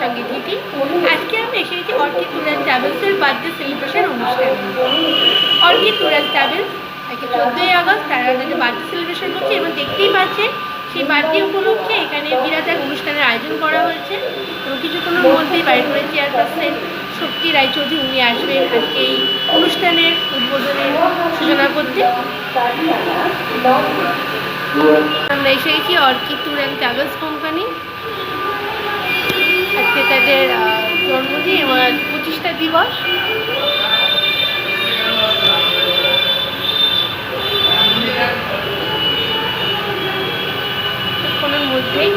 সঙ্গে দিদি। আজকে আমি এসেছি অর্কিড ট্যুর অ্যান্ড ট্রাভেলসের বার্থডে সেলিব্রেশন অনুষ্ঠানে। অর্কিড ট্যুর অ্যান্ড ট্রাভেলস, আজকে চোদ্দোই আগস্ট, তারা তাদের বার্থডে সেলিব্রেশন করছে এবং দেখতেই পাচ্ছেন সেই বার্থডে উপলক্ষে এখানে বিরাট এক অনুষ্ঠানের আয়োজন করা হয়েছে। এবং কিছুক্ষণের মধ্যেই বাড়ি করে চেয়ারপারসন শক্তি রায়চৌধুরী, উনি আসবেন আজকে এই অনুষ্ঠানের উদ্বোধনের সূচনা করতে। আমরা এসে গেছি Orchid tour and travels company আজকে তাদের জন্মদিন এবং পঁচিশটা দিবস। মধ্যেই।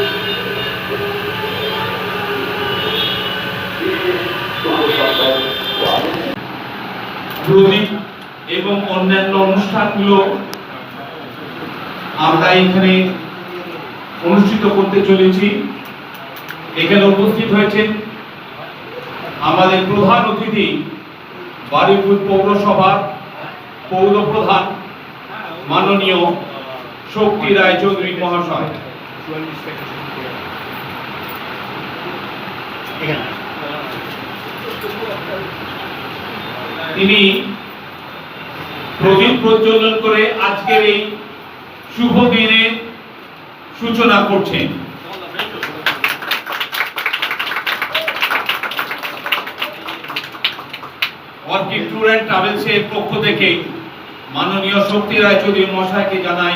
প্রদীপ এবং অন্যান্য অনুষ্ঠানগুলো আমরা এখানে অনুষ্ঠিত করতে চলেছি। এখানে উপস্থিত হয়েছেন আমাদের প্রধান অতিথি বারুইপুর পৌরসভার পৌর প্রধান মাননীয় শক্তি রায়চৌধুরী মহাশয়। তিনি প্রদীপ প্রজ্বলন করে আজকের এই শুভ দিনের সূচনা করছেন। অর্কিড ট্যুর অ্যান্ড ট্রাভেলসের পক্ষ থেকে মাননীয় শক্তি রায়চৌধুরী মশাইকে জানাই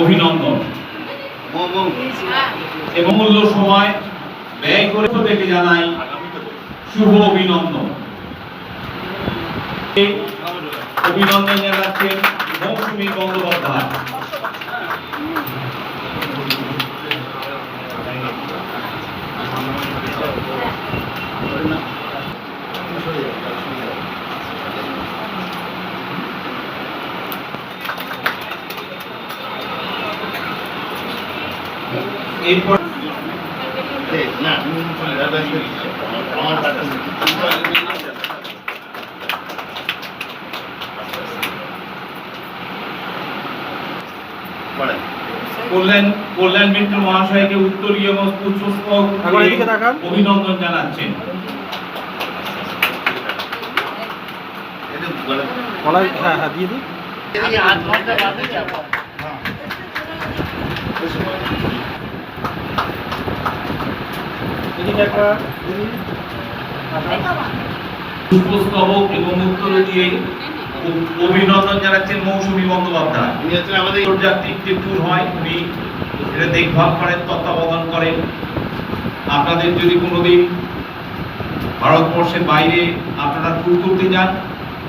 অভিনন্দন। এবং মূল্য সময় ব্যয় করে থেকে জানাই শুভ অভিনন্দন। অভিনন্দন জানাচ্ছেন মৌসুমী বন্দ্যোপাধ্যায় এরপর না কল্যাণ কল্যাণ মিত্র মহাশয়কে উত্তরীয় এবং পুষ্পস্তবক একবার এদিকে তাকান। অভিনন্দন জানাচ্ছেন। হ্যাঁ হ্যাঁ দিয়ে দিই পুষ্পস্তবক এবং উত্তর দিয়ে অ- অভিনন্দন জানাচ্ছেন মৌসুমী বন্দ্যোপাধ্যায়। উনি হচ্ছেন আমাদের আন্তর্জাতিক যে ট্যুর হয় উনি এটা দেখভাল করেন তত্ত্বাবধান করেন। আপনাদের যদি কোনোদিন ভারতবর্ষের বাইরে আপনারা ট্যুর করতে যান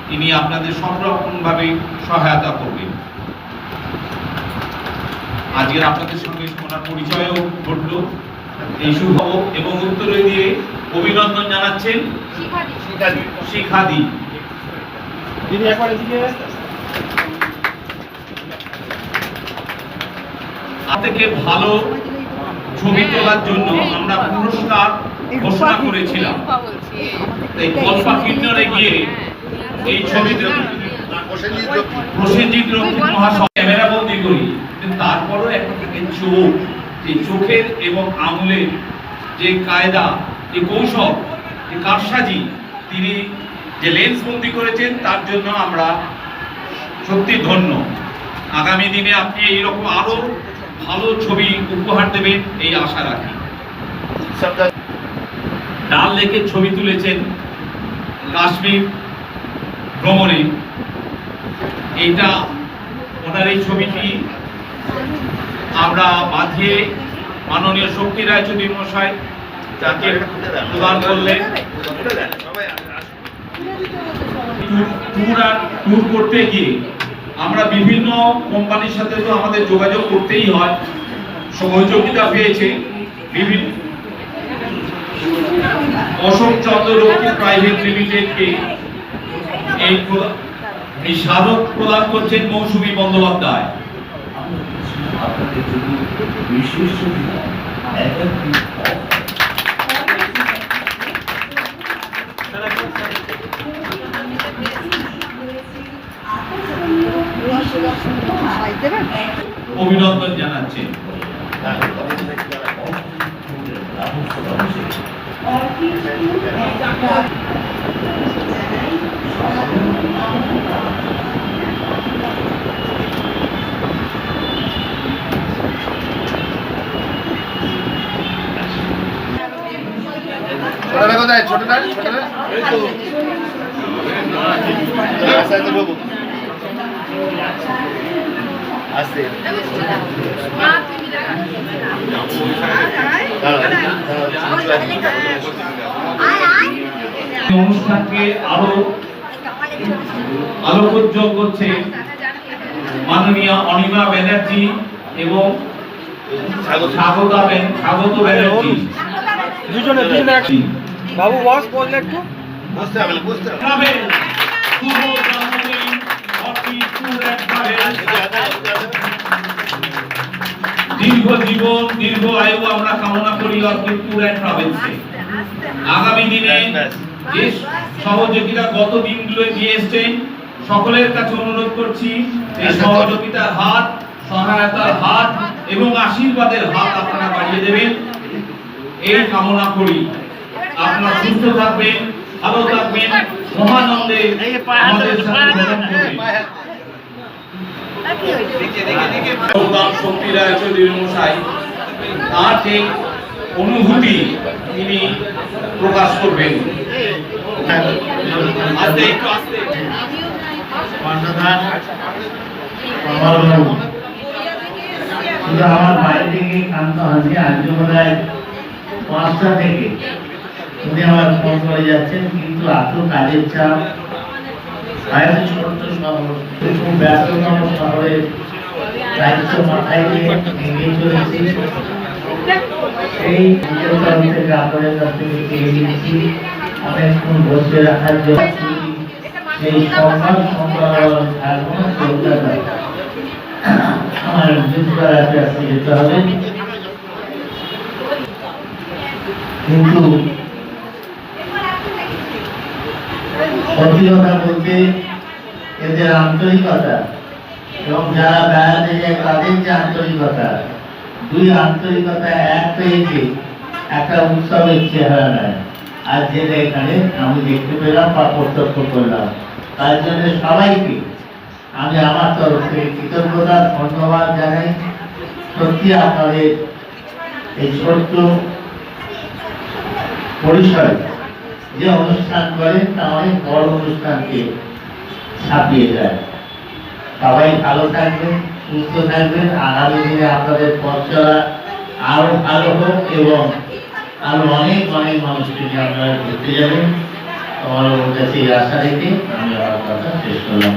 তিনি আপনাদের সব রকমভাবে সহায়তা করবেন। আজকের আপনাদের সঙ্গে ওনার পরিচয়ও ঘটল এই শুভ এবং উত্তরে দিয়ে অভিনন্দন জানাচ্ছেন শিখাদি। থেকে ভালো ছবি তোলার জন্য আমরা পুরস্কার ঘোষণা করেছিলাম। এই কল্পা কিন্নরে গিয়ে এই ছবিতে প্রসেনজিৎ দত্ত প্রসেনজিৎ রক্ষিত মহাশয় ক্যামেরা বন্দি করি কিন্তু তারপরও একটা থাকে চোখ। এই চোখের এবং আঙুলের যে কায়দা, যে কৌশল, যে কারসাজি তিনি যে লেন্স বন্দি করেছেন, তার জন্য আমরা সত্যি ধন্য। আগামী দিনে আপনি এইরকম আরও ভালো ছবি উপহার দেবেন, এই আশা রাখি। ডাল লেকের ছবি তুলেছেন কাশ্মীর ভ্রমণে। এইটা ওনার এই ছবিটি আমরা বাঁধিয়ে মাননীয় শক্তি রায়চৌধুরী মশাই যাকে প্রদান করলেন ট্যুর- করতে গিয়ে আমরা বিভিন্ন কোম্পানির সাথে তো আমাদের যোগাযোগ করতেই হয়, সহযোগিতা পেয়েছে, বিভিন্ন অশোক চন্দ্র রক্ষী প্রাইভেট লিমিটেডকে এই স্মারক প্রদান করছেন মৌসুমী বন্দ্যোপাধ্যায়। আপনাদের জন্য বিশেষ সুবিধা একাধিক অভিনন্দন জানাচ্ছেন ছোটটা ছোটটা? ছোটটা? আস্তে অনুষ্ঠানকে আরও আলোকোজ্জ্বল করছে মাননীয় অনিমা ব্যানার্জি এবং স্বাগত। স্বাগতা ব্যানার্জি। দুজনে দুজনে। বাবু বস বসলে একটু। বুঝতে হবে বুঝতে হবে দীর্ঘ জীবন দীর্ঘ আয়ু আমরা কামনা করি অর্কিড ট্যুর অ্যান্ড ট্রাভেলসে। আগামী দিনে যে সহযোগিতা গত দিনগুলো দিয়ে এসছেন। সকলের কাছে অনুরোধ করছি এই সহযোগিতার হাত সহায়তার হাত এবং আশীর্বাদের হাত আপনারা বাড়িয়ে দেবেন। এই কামনা করি। আপনারা সুস্থ থাকবেন ভালো থাকবেন মহানন্দে আমাদের শক্তি রায় চৌধুরী মশাই তার যে অনুভূতি তিনি প্রকাশ করবেন। আস্তে একটু আস্তে। আমার বাড়ি থেকে কান্ত হাসি আজকে বোধ হয় পাঁচটা থেকে। উনি আমার ফোন করে যাচ্ছেন কিন্তু এত কাজের চাপ। হয়তো ছোট্ট শহর খুব ব্যস্ততম শহরে দায়িত্ব মাথায় চলেছি। এই নিজের থেকে আপনাদের কাছ থেকে বসে রাখার জন্য সেই সম্মান সম্পাদন থাকব যেতে হবে। কিন্তু কথা বলতে এদের আন্তরিকতা এবং যারা বেড়াতে যায় তাদের যে আন্তরিকতা, দুই আন্তরিকতা এক পেয়েছে একটা উৎসবের চেহারা নেয়। আর যেটা এখানে আমি দেখতে পেলাম বা প্রত্যক্ষ করলাম। তার জন্য সবাইকে আমি আমার তরফ থেকে কৃতজ্ঞতা, ধন্যবাদ জানাই। সত্যি আপনাদের এই ছোট্ট পরিসরে যে অনুষ্ঠান করেন তা অনেক বড় অনুষ্ঠানকে ছাপিয়ে যায়। সবাই ভালো থাকবেন, সুস্থ থাকবেন। আগামী দিনে আপনাদের পথ চলা আরও ভালো হোক এবং আরও অনেক অনেক মানুষকে আপনারা ঘুরতে যাবেন। আমার কাছে আশা রেখে আমি আমার কথা শেষ করলাম।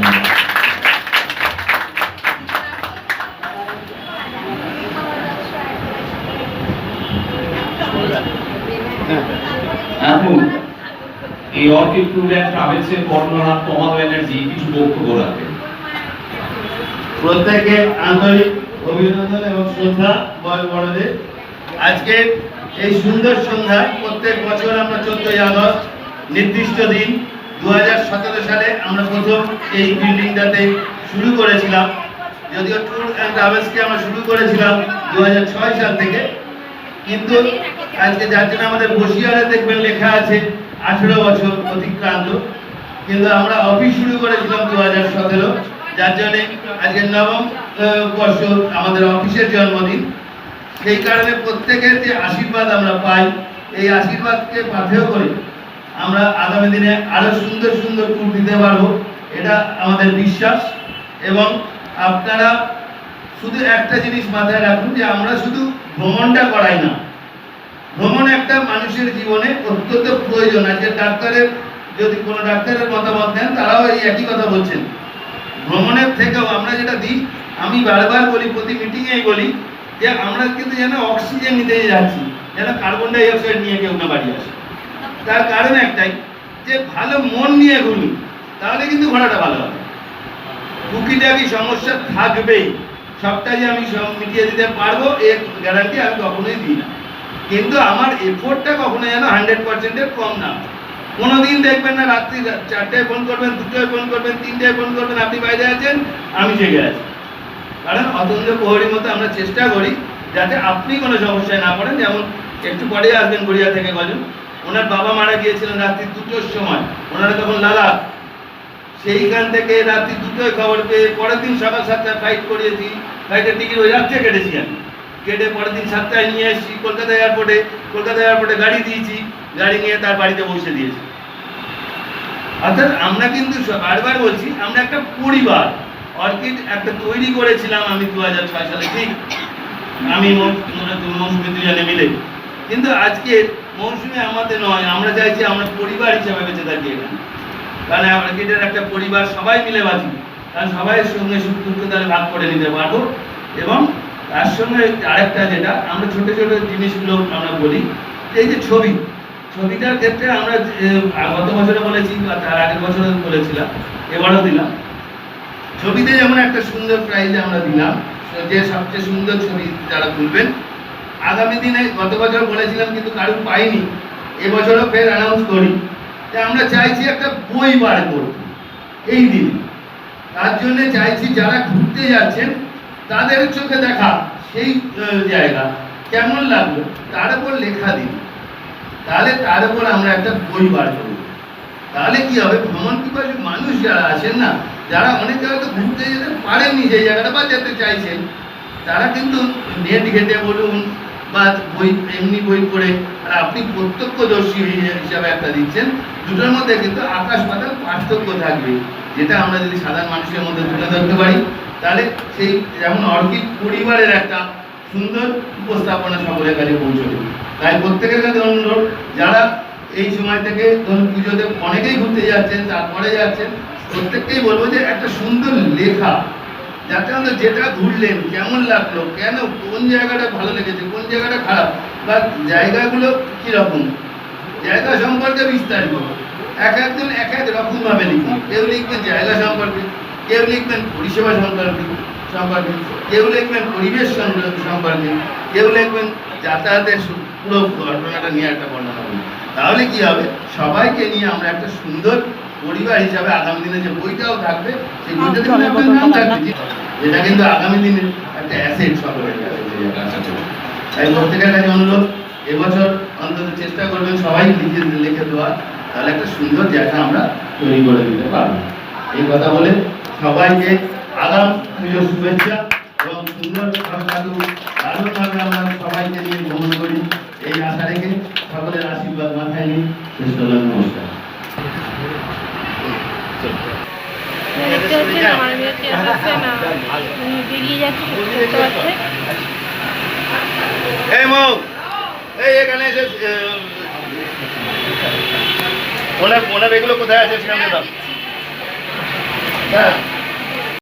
এই অর্কিড ট্যুর অ্যান্ড ট্রাভেলসের বর্ণনা, তোমার ব্যানার্জি কিছু বক্তব্য রাখবেন প্রত্যেকে আন্তরিক অভিনন্দন এবং শ্রদ্ধা বড় বড়দের। আজকে এই সুন্দর সন্ধ্যায় প্রত্যেক বছর আমরা চোদ্দই আগস্ট, নির্দিষ্ট দিন দু হাজার সতেরো সালে আমরা প্রথম এই বিল্ডিংটাতে শুরু করেছিলাম। যদিও ট্যুর অ্যান্ড ট্রাভেলসকে আমরা শুরু করেছিলাম দু হাজার ছয় সাল থেকে। কিন্তু আজকে যার জন্য আমাদের বসিয়ারে দেখবেন লেখা আছে আঠেরো বছর অতিক্রান্ত, কিন্তু আমরা অফিস শুরু করেছিলাম দু হাজার সতেরো। যার জন্যে আজকে নবম বর্ষ আমাদের অফিসের জন্মদিন। সেই কারণে প্রত্যেকের যে আশীর্বাদ আমরা পাই, এই আশীর্বাদকে পাথেয় করে আমরা আগামী দিনে আরও সুন্দর সুন্দর ট্যুর দিতে পারব, এটা আমাদের বিশ্বাস। এবং আপনারা শুধু একটা জিনিস মাথায় রাখুন যে আমরা শুধু ভ্রমণটা করাই না ভ্রমণ একটা মানুষের জীবনে অত্যন্ত প্রয়োজন। আজকে ডাক্তারের যদি কোনো ডাক্তারের মতামত দেন তারাও এই একই কথা বলছেন। ভ্রমণের থেকেও আমরা যেটা দিই, আমি বারবার বলি, প্রতি মিটিংয়েই বলি, যে আমরা কিন্তু যেন অক্সিজেন নিতে যাচ্ছি, যেন কার্বন ডাই অক্সাইড নিয়ে কেউ না বাড়ি আসে। তার কারণ একটাই, যে ভালো মন নিয়ে ঘুরুন তাহলে কিন্তু ঘোরাটা ভালো হবে। টুকিটাকি সমস্যা থাকবেই। সবটা যে আমি মিটিয়ে দিতে পারব, এর গ্যারান্টি আমি কখনোই দিই না। কিন্তু আমার এফোর্টটা কখনো যেন হান্ড্রেড পার্সেন্টের কম না। হয়। কোনোদিন দেখবেন না, রাত্রি চারটায় ফোন করবেন, দুটোয় ফোন করবেন, তিনটায় ফোন করবেন, আপনি বাইরে আছেন, আমি জেগে আছি। কারণ অতন্ত্র প্রহরীর মতো আমরা চেষ্টা করি যাতে আপনি কোনো সমস্যায় না পড়েন। যেমন একটু পরে আসবেন গড়িয়া থেকে গজন। ওনার বাবা মারা গিয়েছিলেন রাত্রি দুটোর সময়। ওনারা তখন লালা। সেইখান থেকে রাত্রি দুটোয় খবর পেয়ে পরের দিন সকাল সাতটায় ফ্লাইট করিয়েছি। ফ্লাইটের টিকিট ওই রাত্রে কেটেছি আমি। কেটে পরের দিন সাতটায় নিয়ে এসেছি, কলকাতা এয়ারপোর্টে কলকাতা এয়ারপোর্টে গাড়ি দিয়েছি, গাড়ি নিয়ে তার বাড়িতে বসে দিয়েছি। অর্থাৎ আমরা কিন্তু বারবার বলছি, আমরা একটা পরিবার, অর্কিড একটা তৈরি করেছিলাম আমি দু হাজার ছয় সালে, ঠিক? আমি মৌসুমি দুজনে মিলে। কিন্তু আজকে মৌসুমি আমাদের নয়, আমরা চাইছি আমরা পরিবার হিসেবে বেঁচে থাকি এখানে। কারণ অর্কিডের একটা পরিবার সবাই মিলে বাঁচি কারণ সবাই সঙ্গে সুখ দুঃখ তাহলে ভাগ করে নিতে পারব এবং তার সঙ্গে আরেকটা যেটা, আমরা ছোট ছোট জিনিসগুলো আমরা বলি, এই যে ছবি, ছবিটার ক্ষেত্রে আমরা গত বছরে বলেছি বা তার আগের বছরে বলেছিলাম, এবারও দিলাম। ছবিতে যেমন একটা সুন্দর প্রাইজ আমরা দিলাম যে সবচেয়ে সুন্দর ছবি যারা তুলবেন, আগামী দিনে গত বছর বলেছিলাম কিন্তু কারুর পাইনি, এবছরও ফের অ্যানাউন্স করি। যে আমরা চাইছি একটা বই বার করতে, এই দিনে। তার জন্য চাইছি যারা ঘুরতে যাচ্ছেন তাদের চোখে দেখা সেই জায়গা। কেমন লাগল? তার উপর লেখা দিন। তাহলে তার উপর আমরা একটা বই বার করব। তাহলে কি হবে? ভ্রমণ পিপাসু মানুষ যারা আছেন না, যারা অনেক জায়গায় তো ঘুরতে যেতে পারেননি সেই জায়গাটা বা যেতে চাইছেন, তারা কিন্তু নেট ঘেটে বলুন বা বই, এমনি বই পড়ে, আর আপনি প্রত্যক্ষদর্শী হিসাবে একটা দিচ্ছেন, দুটোর মধ্যে কিন্তু আকাশ পাতাল পার্থক্য থাকবে, যেটা আমরা যদি সাধারণ মানুষের মধ্যে তুলে ধরতে পারি। তাহলে সেই যেমন অর্কিড পরিবারের একটা সুন্দর উপস্থাপনা সকলের কাছে পৌঁছবে। তাই প্রত্যেকের কাছে অনুরোধ, যারা এই সময় থেকে ধরুন পুজোতে অনেকেই ঘুরতে যাচ্ছেন, তারপরে যাচ্ছেন, প্রত্যেককেই বলব যে একটা সুন্দর লেখা, যাতে আমরা যেটা ঘুরলেন, কেমন লাগল, কেন, কোন জায়গাটা ভালো লেগেছে, কোন জায়গাটা খারাপ, বা জায়গাগুলো কীরকম, জায়গা সম্পর্কে বিস্তারিত। এক একজন এক এক রকম ভাবে লিখুন। কেউ লিখবেন জায়গা সম্পর্কে কেউ লিখবেন পরিষেবা সম্পর্কে সম্পর্কে কেউ লিখবেন পরিবেশ সম- সম্পর্কে কেউ লিখবেন যাতায়াতের পুরো ঘটনাটা নিয়ে একটা বর্ণনা করবেন তাহলে কি হবে? সবাইকে নিয়ে আমরা একটা সুন্দর পরিবার হিসাবে আগামী দিনে যে বইটাও থাকবে সেই বইটাতে কিন্তু থাকবে। যেটা কিন্তু আগামী দিনের একটা অ্যাসেট সকলের কাছে আচ্ছা আছে। তাই প্রত্যেকের কাছে অনুরোধ এবছর অন্তত চেষ্টা করবেন সবাই লিখে লিখে দেওয়া তাহলে একটা সুন্দর জায়গা আমরা তৈরি করে দিতে পারব। এই কথা বলে সবাইকে আগাম পুজোর শুভেচ্ছা এবং সুন্দর দারুণভাবে আমরা সবাইকে নিয়ে ভ্রমণ করি। এই আশা রেখে সকলের আশীর্বাদ মাথায় নিয়ে শেষ করলাম। নমস্কার। দেখতে হচ্ছে না আমার মেয়ে চেয়ার আছে না বেরিয়ে যাচ্ছে দেখতে পাচ্ছে। এই মৌ এই এখানে এসে ওনার ওনার এগুলো কোথায় আছে সেখানে দাও হ্যাঁ